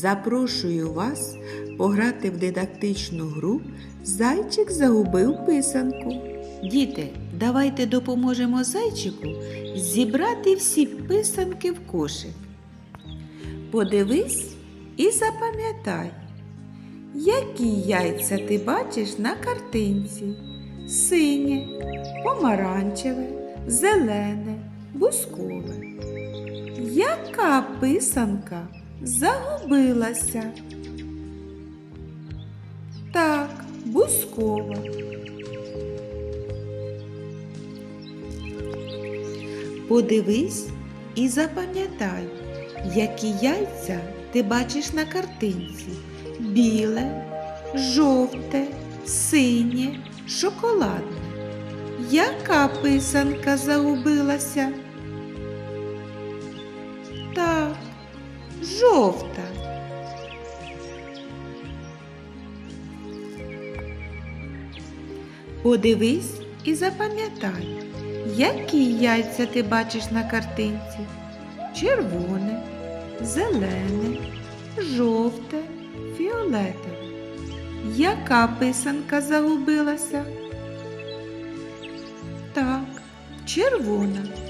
Запрошую вас пограти в дидактичну гру Зайчик загубив писанку. Діти, давайте допоможемо зайчику зібрати всі писанки в кошик. Подивись і запам'ятай, які яйця ти бачиш на картинці: синє, помаранчеве, зелене, бускове. Яка писанка загубилася? Так, бускова. Подивись і запам'ятай, які яйця ти бачиш на картинці: біле, жовте, синє, шоколадне. Яка писанка загубилася? Жовта. Подивись і запам'ятай, які яйця ти бачиш на картинці. Червоне, зелене, жовте, фіолетове. Яка писанка загубилася? Так, червона.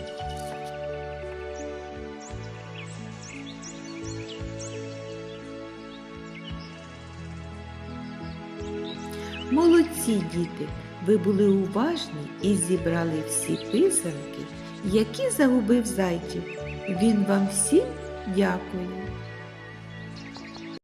Молодці діти, ви були уважні і зібрали всі писанки, які загубив зайчик. Він вам всім дякує.